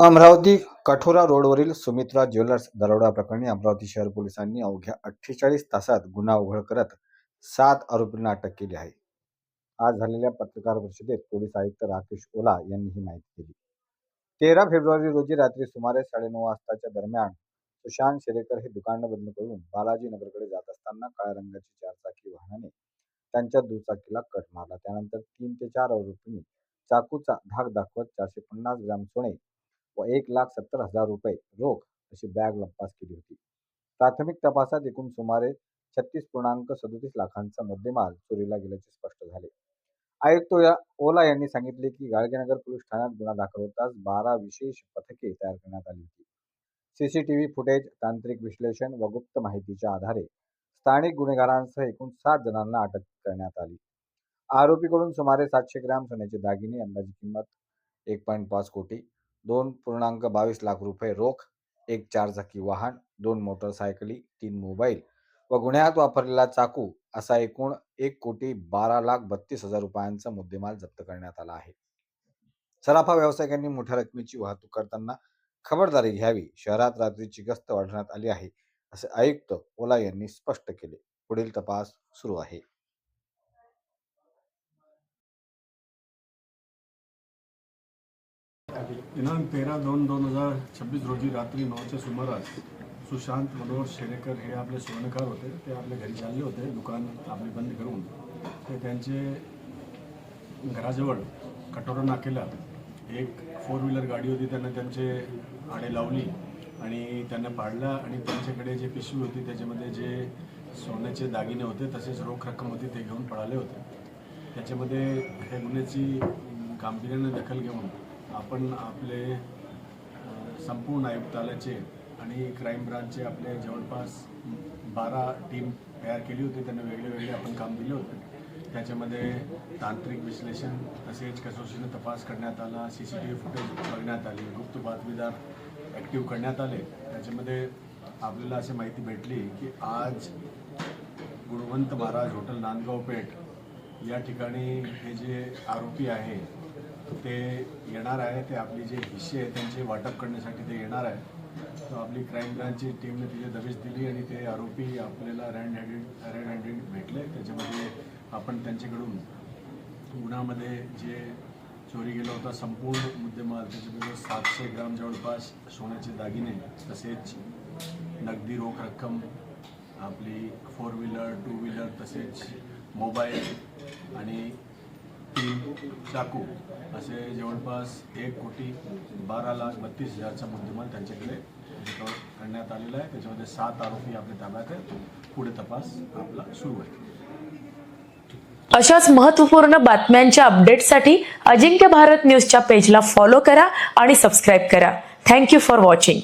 अमरावती कठोरा रोडवरील सुमित्रा ज्वेलर्स दरोडा प्रकरणी अमरावती शहर पोलिसांनी अवघ्या अठ्ठेचाळीस तासात गुन्हा उघड करत सात आरोपींना अटक केली आहे. आज झालेल्या पत्रकार परिषदेत पोलीस आयुक्त राकेश ओला यांनी ही माहिती दिली. तेरा फेब्रुवारी रोजी रात्री सुमारे साडेनऊ वाजताच्या दरम्यान सुशांत शेरेकर हे दुकान बंद करून बालाजी नगरकडे जात असताना काळ्या रंगाची चारचाकी वाहनाने त्यांच्या दुचाकीला कट मारला. त्यानंतर तीन ते चार आरोपींनी चाकूचा धाक दाखवत चारशे पन्नास ग्राम सोने व एक लाख सत्तर हजार रुपये रोख अशी बॅग लंपास केली होती. प्राथमिक तपासात एकूण सुमारे छत्तीस पूर्णांक सदोतीस लाखांचा मुद्देमाल चोरीला गेल्याचे स्पष्ट झाले. आयुक्त या- ओला यांनी सांगितले की गाडगेनगर पोलीस ठाण्यात गुन्हा दाखल होताच बारा विशेष पथके तयार करण्यात आली होती. सीसीटीव्ही फुटेज तांत्रिक विश्लेषण व गुप्त माहितीच्या आधारे स्थानिक गुन्हेगारांसह एकूण सात जणांना अटक करण्यात आली. आरोपीकडून सुमारे सातशे ग्रॅम सोन्याचे दागिने अंदाजे किंमत एक पॉईंट पाच कोटी दोन पूर्णांक बावीस लाख रुपये रोख एक चारचाकी वाहन दोन मोटरसायकली तीन मोबाईल व गुन्ह्यात वापरलेला चाकू असा एकूण एक कोटी बारा लाख बत्तीस हजार रुपयांचा मुद्देमाल जप्त करण्यात आला आहे. सराफा व्यावसायिकांनी मोठ्या रकमेची वाहतूक करताना खबरदारी घ्यावी शहरात रात्रीची गस्त वाढवण्यात आली आहे असे आयुक्त ओला यांनी स्पष्ट केले. पुढील तपास सुरू आहे. दिनांक तेरा दोन दोन हजार छब्बीस रोजी रात्री नऊच्या सुमारास सुशांत मनोहर शेरेकर हे आपले सुवर्णकार होते. ते आपल्या घरी चालले होते दुकान आपले बंद करून. ते त्यांचे घराजवळ कटोरा नाकेला एक फोर व्हीलर गाडी होती. त्यांना त्यांचे आडे लावली आणि त्यांना पाडला आणि त्यांच्याकडे जे पिशवी होती त्याच्यामध्ये जे सोन्याचे दागिने होते तसेच रोख रक्कम होती ते घेऊन पळाले होते. त्याच्यामध्ये हे गुन्ह्याची गांभीर्याने दखल घेऊन आपण आपले संपूर्ण आयुक्तालयाचे आणि क्राईम ब्रांचचे आपले जवळपास बारा टीम तयार केली होती. त्यांना वेगळे वेगळे आपण काम दिले होते. त्याच्यामध्ये तांत्रिक विश्लेषण तसेच कसोशीने तपास करण्यात आला C C T V footage बघण्यात आली गुप्त बातमीदार ॲक्टिव्ह करण्यात आले. त्याच्यामध्ये आपल्याला अशी माहिती भेटली की आज गुणवंत महाराज हॉटेल नांदगाव पेठ या ठिकाणी हे जे आरोपी आहे ते येणार आहे ते आपली जे हिस्से आहे त्यांचे वाटप करण्यासाठी ते येणार आहे. तर आपली क्राईम ब्रांचची टीमने तिथे दबिश दिली आणि ते आरोपी आपल्याला रँड हँडेड रेड हँडेड भेटले. त्याच्यामध्ये आपण त्यांच्याकडून उन्हामध्ये जे चोरी गेला होता संपूर्ण मुद्देमाल त्याच्याबरोबर सातशे ग्राम जवळपास सोन्याचे दागिने तसेच नगदी रोख रक्कम आपली फोर व्हीलर टू व्हीलर तसेच मोबाईल आणि तीन चाकू असे जवळपास एक कोटी बारा लाख बत्तीस हजारचा मुद्देमाल त्यांच्याकडे रिकवर करण्यात आलेला आहे. त्याच्यामध्ये सात आरोपी आपल्या ताब्यात आहेत. पुढे तपास आपला सुरू आहे. अशाच महत्त्वपूर्ण बातम्यांच्या अपडेटसाठी अजिंक्य भारत न्यूजच्या पेजला फॉलो करा आणि सबस्क्राईब करा. Thank you for watching.